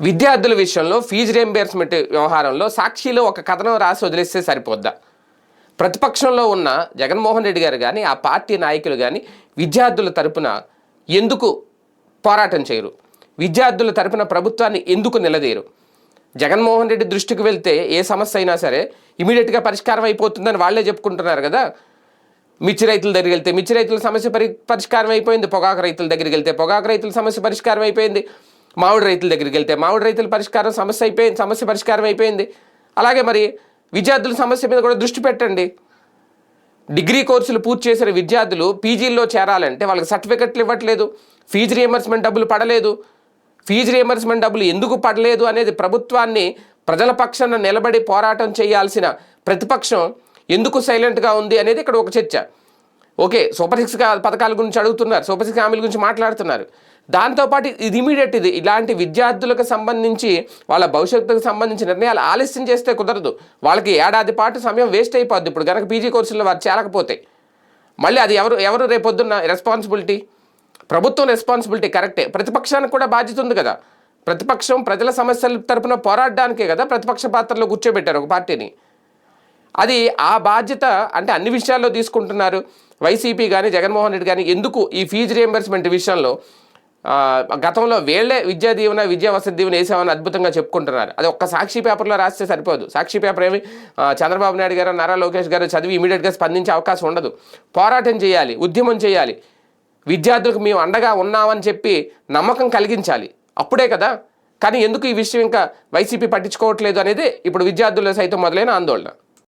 విద్యార్థుల విషయంలో fee reimbursement వ్యవహారంలో సాక్షిలో ఒక కథనం రాసి వదిలేస్తే సరిపోద్దా? ప్రతిపక్షంలో ఉన్న జగన్మోహన్ రెడ్డి గారు కానీ ఆ పార్టీ నాయకులు కానీ విద్యార్థుల తరపున ఎందుకు పోరాటం చేయరు? విద్యార్థుల తరపున ప్రభుత్వాన్ని ఎందుకు నిలదీయరు? జగన్మోహన్ రెడ్డి దృష్టికి వెళ్తే ఏ సమస్య అయినా సరే ఇమీడియట్గా పరిష్కారం అయిపోతుందని వాళ్ళే చెప్పుకుంటున్నారు కదా? మిర్చి రైతుల దగ్గరికి వెళ్తే మిర్చి రైతుల సమస్య పరి పరిష్కారం అయిపోయింది. పొగాకు రైతుల దగ్గరికి వెళ్తే పొగాకు రైతుల సమస్య పరిష్కారం అయిపోయింది. మామిడి రైతుల దగ్గరికి వెళ్తే మామిడి రైతుల పరిష్కారం సమస్య అయిపోయింది సమస్య పరిష్కారం అయిపోయింది. అలాగే మరి విద్యార్థుల సమస్య మీద కూడా దృష్టి పెట్టండి. డిగ్రీ కోర్సులు పూర్తి చేసిన విద్యార్థులు పీజీల్లో చేరాలంటే వాళ్ళకి సర్టిఫికెట్లు ఇవ్వట్లేదు. ఫీజు రియంబర్స్మెంట్ డబ్బులు పడలేదు. ఫీజు రియంబర్స్మెంట్ డబ్బులు ఎందుకు పడలేదు అనేది ప్రభుత్వాన్ని ప్రజల పక్షాన నిలబడి పోరాటం చేయాల్సిన ప్రతిపక్షం ఎందుకు సైలెంట్గా ఉంది అనేది ఇక్కడ ఒక చర్చ. ఓకే సూపర్ సిక్స్ పథకాల గురించి అడుగుతున్నారు సూపర్ సిక్స్ హామీల గురించి మాట్లాడుతున్నారు. దాంతోపాటు ఇది ఇమీడియట్ ఇది. ఇలాంటి విద్యార్థులకు సంబంధించి వాళ్ళ భవిష్యత్తుకు సంబంధించి నిర్ణయాలు ఆలస్యం చేస్తే కుదరదు. వాళ్ళకి ఏడాది పాటు సమయం వేస్ట్ అయిపోద్ది. ఇప్పుడు కనుక పీజీ కోర్సుల్లో వారు చేరకపోతే. మళ్ళీ అది ఎవరు ఎవరు రేపొద్దున్న రెస్పాన్సిబిలిటీ ప్రభుత్వం రెస్పాన్సిబిలిటీ కరెక్టే ప్రతిపక్షానికి కూడా బాధ్యత ఉంది కదా. ప్రతిపక్షం ప్రజల సమస్యల తరపున పోరాడడానికే కదా ప్రతిపక్ష పాత్రలో కూర్చోబెట్టారు ఒక పార్టీని. అది ఆ బాధ్యత అంటే అన్ని విషయాల్లో తీసుకుంటున్నారు. వైసీపీ కానీ జగన్మోహన్ రెడ్డి కానీ ఎందుకు ఈ ఫీజు రియంబర్స్మెంట్ విషయంలో గతంలో వేళ్ళే విద్యా దీవెన విద్యా వసతి దీవెన వేసామని అద్భుతంగా చెప్పుకుంటున్నారు. అది ఒక్క సాక్షి పేపర్లో రాస్తే సరిపోదు. సాక్షి పేపర్ ఏమి చంద్రబాబు నాయుడు గారు నారా లోకేష్ గారు చదివి ఇమీడియట్గా స్పందించే అవకాశం ఉండదు. పోరాటం చేయాలి ఉద్యమం చేయాలి. విద్యార్థులకు మేము అండగా ఉన్నామని చెప్పి నమ్మకం కలిగించాలి. అప్పుడే కదా. కానీ ఎందుకు ఈ విషయం ఇంకా వైసీపీ పట్టించుకోవట్లేదు అనేది ఇప్పుడు విద్యార్థుల్లో సైతం మొదలైన ఆందోళన.